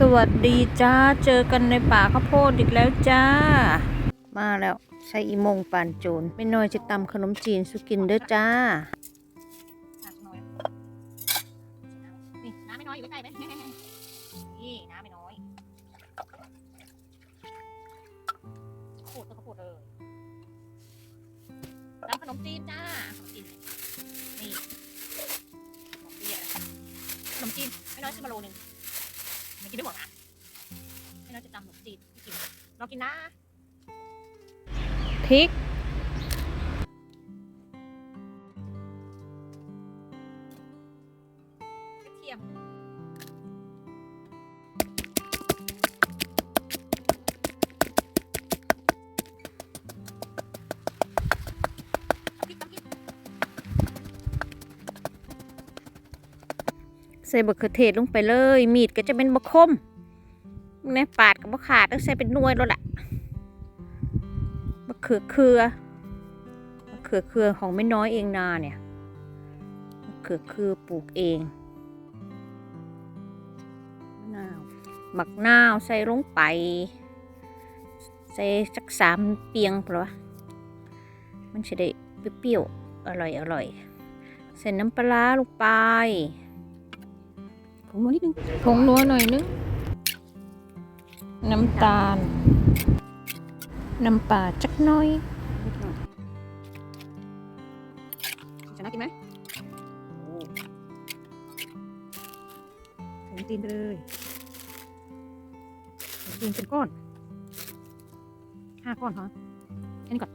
สวัสดีจ้า เจอกันในป่าข้าวโพดอีกแล้วจ้า มาแล้วใช้อีโมงปานโจรไม่น้อยจะตำขนมจีนสุกินเด้อจ้าหักหน่อยนี่น้ำไม่น้อยอยู่ใกล้ๆไหมนี่น้ำไม่น้อยโคตรก็โคตรเลยน้ำขนมจีนจ้าขนมจีนนี่ขนมจีนอะขนมจีนไม่น้อยซื้อมาโลนึง ไม่กินได้หมดอะไม่น้อยจะตำขนมจีนไม่กินลองกินนะพริกกระเทียม ใส่บะเขือเทศลงไปเลย มีดก็จะเป็นบะคมน่ปาดกับบะขาดต้องใส่เป็นนวยแล้วล่ะมะเขือเครือมะเขือเครือของไม่น้อยเองนาเนี่ยมะเขือเครือปลูกเองมะนาวหมักนาวใส่ลงไป ใส่สักสามเปียงเพราะว่ามันจะได้เปรี้ยวอร่อยอร่อยใส่น้ำปลาร้าลงไป ผงนัวนิดนึงผงนัวหน่อยนึง น้ำตาล น้ำปลาจักหน้อยชนะกินไหมใส่น้ำจีนไปเลยใส่น้ำจีนเป็นก้อนห้าก้อนเหรอแค่นี้ก่อน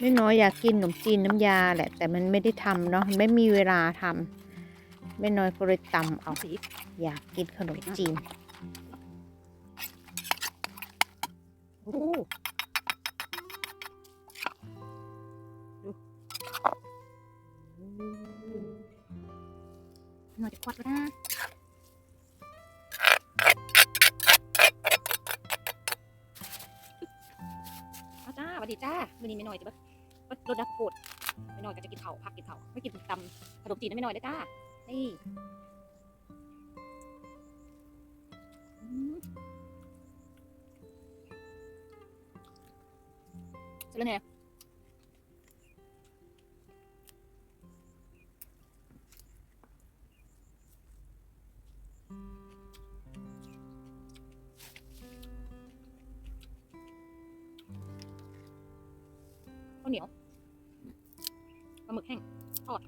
ไม่น้อยอยากกินขนมจีนน้ำยาแหละ แต่มันไม่ได้ทำเนาะมันไม่มีเวลาทำ ไม่น้อยก็เลยตำเอาอยากกินขนมจีนหน่อยจะควัดนะเอาจ้าสวัสดีจ้าวันนี้ไม่หน่อยจะแบบรถดับโคตรไม่หน่อยก็จะกินเผาพักกินเผาไม่กินตำขนมจีนนะไม่หน่อยได้จ้า นี่อืมเสร็จแล้วเน่ข้าวเหนียวปลาหมึกแห้งทอด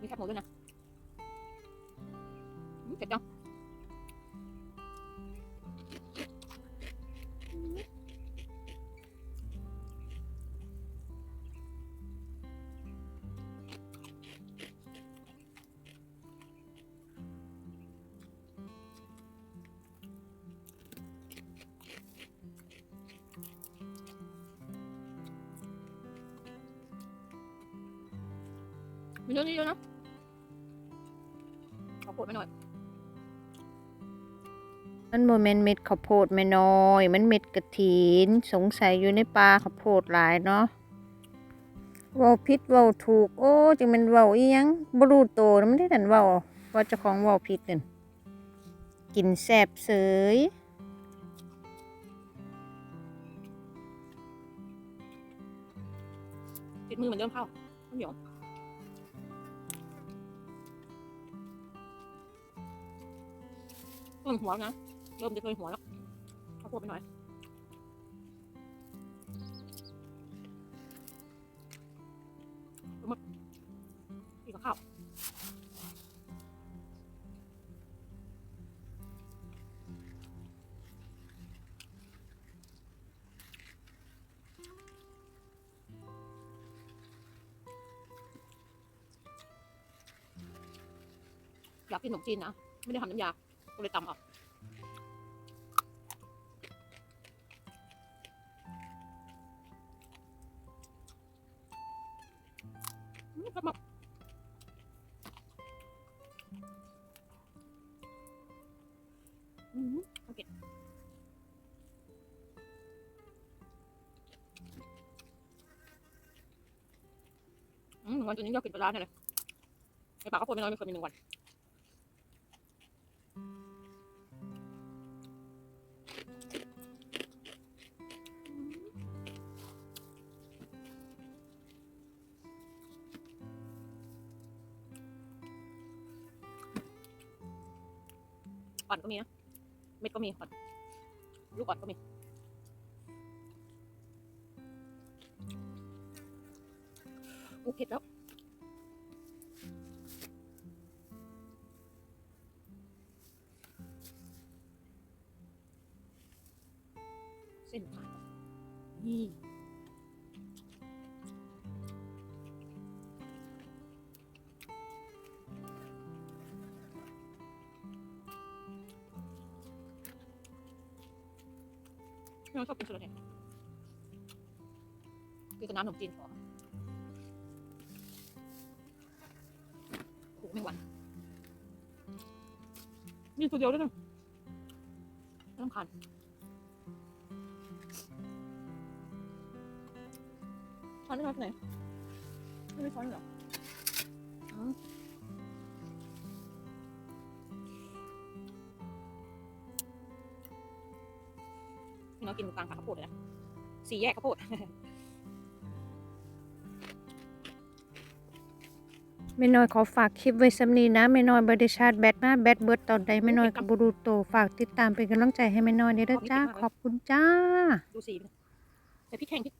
มีแคบหมูด้วยนะอืมเผ็ดจังมีเรื่อง ไปหน่อย มันโมเมนเม็ดข้าวโพดไม่น้อย มันเม็ดกระถิน สงสัยอยู่ในปลาข้าวโพดหลายเนาะเว้าผิดเว้าถูก โอ้จังเป็นเว้าอีหยังบ่รู้โตนะมันได้ดันเว้าว่าเจ้าของเว้าผิดนั่นกินแซ่บเสยติดมือเหมือนเดิมเข้าข้าวเหนียว เริ่มหัวนะเริ่มจะเลยหัวแล้วข้าวโพดไปหน่อยปลาหมึกอีกกับข้าวอยากกินขนมจีนนะ ไม่ได้ทำน้ำยา ก็เลยตำเอานี่ก็แบบอืมโอเคอืมวันจนนี้ยอดกินปลาร้าเนี่ยเลยในปากข้าวดไม่น้อยไม่เคยมีหนึ่งวัน อ่อนก็มีนะ เม็ดก็มีอ่อนลูกอ่อนก็มี โอ้เผ็ดแล้ว เส้นขาดนี่ น้องชอบกินสุดเลยคือกับน้ำขนมจีนพอโอ้โหไม่หวานมีตัวเดียวด้วยนะต้องคันช้อนได้ไหมไหนไม่ได้ช้อนเหรอ พี่น้องกินตรงกลางขาข้าวโพดเลยนะสี่แยกข้าวโพดแม่น้อยขอฝากคลิปไว้สำนีนะแม่น้อยบ่ได้ชาร์จแบตมาแบตเบิดตอนใดแม่น้อยก็บ่รู้โตวฝากติดตามเป็นกำลังใจให้แม่น้อยเด้อเด้อจ้าขอบคุณจ้า ดูสีมันแต่พริกแห้งพริก